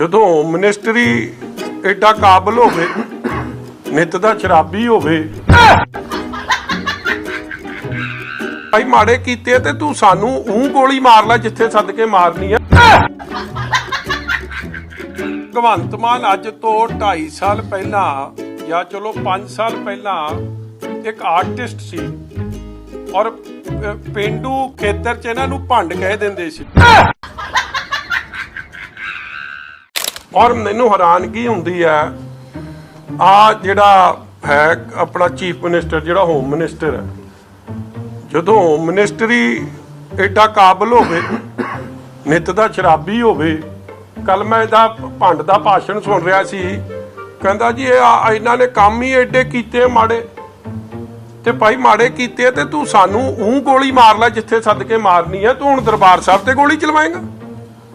ਜਦੋਂ ਮਿਨਿਸਟਰੀ ਐਡਾ ਕਾਬਲ ਹੋਵੇ ਨਿਤ ਦਾ ਸ਼ਰਾਬੀ ਹੋਵੇ। ਭਾਈ ਮਾੜੇ ਕੀਤੇ ਤੇ ਤੂੰ ਸਾਨੂੰ ਉਹ ਗੋਲੀ ਮਾਰ ਲੈ ਜਿੱਥੇ ਸੱਦ ਕੇ ਮਾਰਨੀ ਆ। ਭਗਵੰਤ ਮਾਨ ਅੱਜ ਤੋਂ 2.5 ਸਾਲ ਪਹਿਲਾਂ ਜਾਂ ਚਲੋ 5 ਸਾਲ ਪਹਿਲਾਂ ਇੱਕ ਆਰਟਿਸਟ ਸੀ ਔਰ ਅ, ਪੇਂਡੂ ਖੇਤਰ 'ਚ ਇਹਨਾਂ ਨੂੰ ਭੰਡ ਕਹਿ ਦਿੰਦੇ ਸੀ। ਔਰ ਮੈਨੂੰ ਹੈਰਾਨਗੀ ਹੁੰਦੀ ਹੈ, ਆ ਜਿਹੜਾ ਹੈ ਆਪਣਾ ਚੀਫ ਮਿਨਿਸਟਰ, ਜਿਹੜਾ ਹੋਮ ਮਿਨਿਸਟਰ ਹੈ। ਜਦੋਂ ਹੋਮ ਮਿਨਿਸਟਰੀ ਐਡਾ ਕਾਬਲ ਹੋਵੇ, ਨਿਤ ਦਾ ਸ਼ਰਾਬੀ ਹੋਵੇ ਕੱਲ ਮੈਂ ਇਹਦਾ ਭੰਡ ਦਾ ਭਾਸ਼ਣ ਸੁਣ ਰਿਹਾ ਸੀ, ਕਹਿੰਦਾ ਜੀ, ਇਹ ਇਹਨਾਂ ਨੇ ਕੰਮ ਹੀ ਐਡੇ ਕੀਤੇ ਮਾੜੇ। ਤੇ ਭਾਈ, ਮਾੜੇ ਕੀਤੇ ਤੇ ਤੂੰ ਸਾਨੂੰ ਉਹ ਗੋਲੀ ਮਾਰ ਲੈ ਜਿੱਥੇ ਸੱਦ ਕੇ ਮਾਰਨੀ ਹੈ, ਤੂੰ ਹੁਣ ਦਰਬਾਰ ਸਾਹਿਬ ਤੇ ਗੋਲੀ ਚਲਵਾਏਗਾ।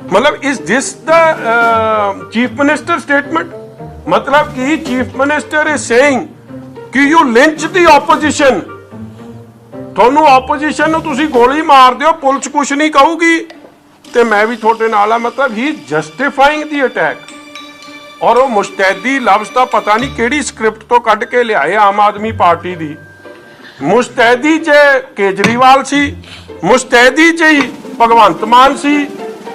ਮਤਲਬ ਇਸ ਦਿਸ ਦਾ ਚੀਫ ਮਿਨਿਸਟਰ ਸਟੇਟਮੈਂਟ ਮਤਲਬ ਕਿ ਚੀਫ ਮਿਨਿਸਟਰ ਇਜ਼ ਸੇਇੰਗ ਕਿ ਯੂ ਲਿੰਚ ਦੀ ਆਪੋਜੀਸ਼ਨ ਤੁਹਾਨੂੰ ਆਪੋਜੀਸ਼ਨ ਨੂੰ ਤੁਸੀਂ ਗੋਲੀ ਮਾਰ ਦਿਓ ਪੁਲਿਸ ਕੁਝ ਨਹੀਂ ਕਹੂਗੀ ਤੇ ਮੈਂ ਵੀ ਤੁਹਾਡੇ ਨਾਲ ਆ ਮਤਲਬ ਹੀ ਜਸਟੀਫਾਈਂਗ ਦੀ ਅਟੈਕ ਔਰ ਉਹ ਮੁਸਤੈਦੀ ਲਫ਼ਜ਼ ਦਾ ਪਤਾ ਨਹੀਂ ਕਿਹੜੀ ਸਕ੍ਰਿਪਟ ਤੋਂ ਕੱਢ ਕੇ ਲਿਆਏ ਆਮ ਆਦਮੀ ਪਾਰਟੀ ਦੀ ਮੁਸਤੈਦੀ 'ਚ ਕੇਜਰੀਵਾਲ ਸੀ ਮੁਸਤੈਦੀ 'ਚ ਹੀ ਭਗਵੰਤ ਮਾਨ ਸੀ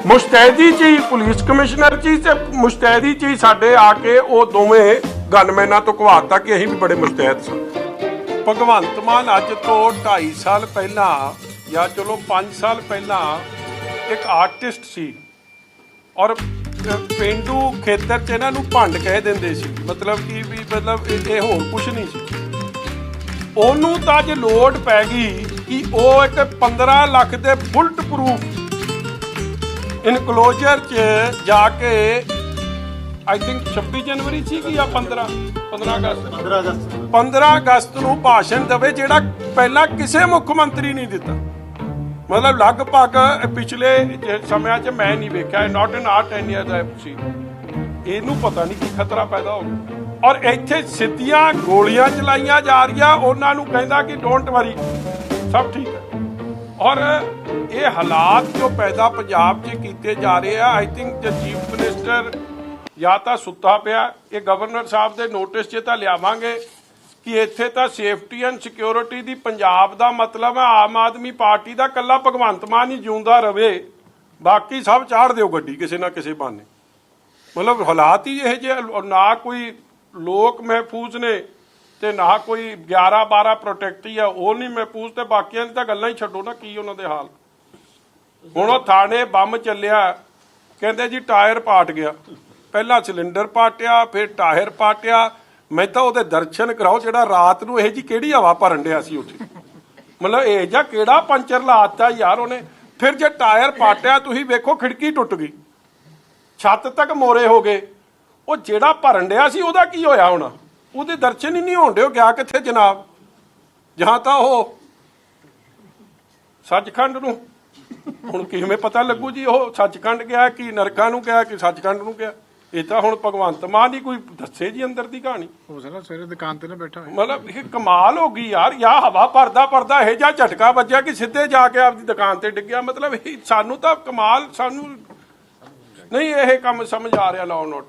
ਮੁਸਤੈਦੀ 'ਚ ਪੁਲਿਸ ਕਮਿਸ਼ਨਰ ਜੀ ਤੇ ਮੁਸਤੈਦੀ 'ਚ ਸਾਡੇ ਆ ਕੇ ਉਹ ਦੋਵੇਂ ਗਨਮੈਨਾਂ ਤੋਂ ਘਵਾਤਾ ਕਿ ਅਸੀਂ ਵੀ ਬੜੇ ਮੁਸਤੈਦ ਸਾਂ। ਭਗਵੰਤ ਮਾਨ ਅੱਜ ਤੋਂ 2.5 ਸਾਲ ਪਹਿਲਾਂ ਜਾਂ ਚਲੋ 5 ਸਾਲ ਪਹਿਲਾਂ ਇੱਕ ਆਰਟਿਸਟ ਸੀ ਔਰ ਅ, ਪੇਂਡੂ ਖੇਤਰ 'ਚ ਇਹਨਾਂ ਨੂੰ ਭੰਡ ਕਹਿ ਦਿੰਦੇ ਸੀ। ਮਤਲਬ ਕਿ ਵੀ ਮਤਲਬ ਇਹ ਹੋਰ ਕੁਝ ਨਹੀਂ ਸੀ। ਉਹਨੂੰ ਤਾਂ ਅੱਜ ਲੋਡ ਪੈ ਗਈ ਕਿ ਉਹ ਇੱਕ 15 ਲੱਖ ਦੇ ਬੁਲਟ ਪ੍ਰੂਫ ਇਨਕਲੋਜ਼ਰ 'ਚ ਜਾ ਕੇ ਆਈ ਥਿੰਕ 26 ਜਨਵਰੀ ਸੀ ਕਿ ਜਾਂ 15 15 ਅਗਸਤ। 15 ਅਗਸਤ। 15 ਅਗਸਤ ਨੂੰ ਭਾਸ਼ਣ ਦੇਵੇ ਜਿਹੜਾ ਪਹਿਲਾਂ ਕਿਸੇ ਮੁੱਖ ਮੰਤਰੀ ਨਹੀਂ ਦਿੱਤਾ। ਮਤਲਬ ਲਗਭਗ ਪਿਛਲੇ ਸਮਿਆਂ 'ਚ ਮੈਂ ਨਹੀਂ ਵੇਖਿਆ ਨਾਟ ਇਨ ਆਰ 10 ਇਅਰ ਦਾ ਸੀ ਇਹਨੂੰ ਪਤਾ ਨਹੀਂ ਕੀ ਖਤਰਾ ਪੈਦਾ ਹੋ ਗਿਆ। ਔਰ ਇੱਥੇ ਸਿੱਧੀਆਂ ਗੋਲੀਆਂ ਚਲਾਈਆਂ ਜਾ ਰਹੀਆਂ ਉਹਨਾਂ ਨੂੰ ਕਹਿੰਦਾ ਕਿ ਡੋਂਟ ਵਰੀ ਸਭ ਠੀਕ ਹੈ। ਔਰ ਇਹ ਹਾਲਾਤ ਜੋ ਪੈਦਾ ਪੰਜਾਬ 'ਚ ਕੀਤੇ ਜਾ ਰਹੇ ਆ ਆਈ ਥਿੰਕ ਜੇ ਚੀਫ ਮਿਨਿਸਟਰ ਜਾਂ ਤਾਂ ਸੁੱਤਾ ਪਿਆ, ਇਹ ਗਵਰਨਰ ਸਾਹਿਬ ਦੇ ਨੋਟਿਸ 'ਚ ਤਾਂ ਲਿਆਵਾਂਗੇ ਕਿ ਇੱਥੇ ਤਾਂ ਸੇਫਟੀ ਐਂਡ ਸਿਕਿਉਰਿਟੀ ਦੀ ਪੰਜਾਬ ਦਾ ਮਤਲਬ ਹੈ ਆਮ ਆਦਮੀ ਪਾਰਟੀ ਦਾ ਕੱਲਾ ਭਗਵੰਤ ਮਾਨ ਹੀ ਜਿਉਂਦਾ ਰਵੇ, ਬਾਕੀ ਸਭ ਚਾੜ ਦਿਓ ਗੱਡੀ ਕਿਸੇ ਨਾ ਕਿਸੇ ਬਾਨੇ ਮਤਲਬ ਹਾਲਾਤ ਹੀ ਇਹ ਜਿਹੇ ਨਾ ਕੋਈ ਲੋਕ ਮਹਿਫੂਜ਼ ਨੇ ਤੇ ਨਾ ਕੋਈ 11 12 ਪ੍ਰੋਟੈਕਟੀ ਆ, ਉਹ ਨਹੀਂ ਮਹਿਫੂਜ਼ ਤੇ ਬਾਕੀਆਂ ਦੀ ਤਾਂ ਗੱਲਾਂ ਹੀ ਛੱਡੋ ਨਾ, ਕੀ ਉਹਨਾਂ ਦੇ ਹਾਲ। ਹੁਣ ਉਹ ਥਾਣੇ ਬੰਮ ਚੱਲਿਆ, ਕਹਿੰਦੇ ਜੀ ਟਾਇਰ ਪਾਟ ਗਿਆ। ਪਹਿਲਾਂ ਸਿਲੰਡਰ ਪਾਟਿਆ, ਫਿਰ ਟਾਇਰ ਪਾਟਿਆ। ਮੈਂ ਤਾਂ ਉਹਦੇ ਦਰਸ਼ਨ ਕਰਾਓ, ਜਿਹੜਾ ਰਾਤ ਨੂੰ ਇਹ ਜੀ ਕਿਹੜੀ ਹਵਾ ਭਰਨ ਡਿਆ ਸੀ ਉੱਥੇ। ਮਤਲਬ ਇਹ ਜਾਂ ਕਿਹੜਾ ਪੰਚਰ ਲਾਤਾ ਯਾਰ ਉਹਨੇ। ਫਿਰ ਜੇ ਟਾਇਰ ਪਾਟਿਆ, ਤੁਸੀਂ ਵੇਖੋ ਖਿੜਕੀ ਟੁੱਟ ਗਈ। ਛੱਤ ਤੱਕ ਮੋਰੇ ਹੋ ਗਏ। ਉਹ ਜਿਹੜਾ ਭਰਨ ਡਿਆ ਸੀ, ਉਹਦਾ ਕੀ ਹੋਇਆ ਹੋਣਾ? ਉਹਦੇ ਦਰਸ਼ਨ ਹੀ ਨਹੀਂ ਹੋਣ ਡਿਓ ਗਿਆ ਕਿੱਥੇ ਜਨਾਬ? ਜਾਂ ਤਾਂ ਉਹ ਸੱਚਖੰਡ ਨੂੰ। ਹੁਣ ਕਿਵੇਂ ਪਤਾ ਲੱਗੂ ਜੀ ਉਹ ਸੱਚਖੰਡ ਗਿਆ ਕਿ ਨਰਕਾਂ ਨੂੰ ਗਿਆ ਕਿ ਸੱਚਖੰਡ ਨੂੰ ਗਿਆ? ਇਹ ਤਾਂ ਹੁਣ ਭਗਵੰਤ ਮਾਨ ਹੀ ਕੋਈ ਦੱਸੇ ਜੀ ਅੰਦਰ ਦੀ ਕਹਾਣੀ। ਹੋ ਸਕਦਾ ਸਵੇਰੇ ਦੁਕਾਨ ਤੇ ਨਾ ਬੈਠਾ ਹੋਵੇ। ਮਤਲਬ ਇਹ ਕਮਾਲ ਹੋ ਗਈ ਯਾਰ ਯਾ ਹਵਾ ਭਰਦਾ ਭਰਦਾ ਇਹ ਜਾਂ ਝਟਕਾ ਵੱਜਿਆ ਕਿ ਸਿੱਧੇ ਜਾ ਕੇ ਆਪਦੀ ਦੁਕਾਨ ਤੇ ਡਿੱਗਿਆ ਮਤਲਬ ਇਹ ਸਾਨੂੰ ਤਾਂ ਕਮਾਲ ਸਾਨੂੰ ਨਹੀਂ ਇਹ ਕੰਮ ਸਮਝ ਆ ਰਿਹਾ ਲਾਅ ਨੋਟ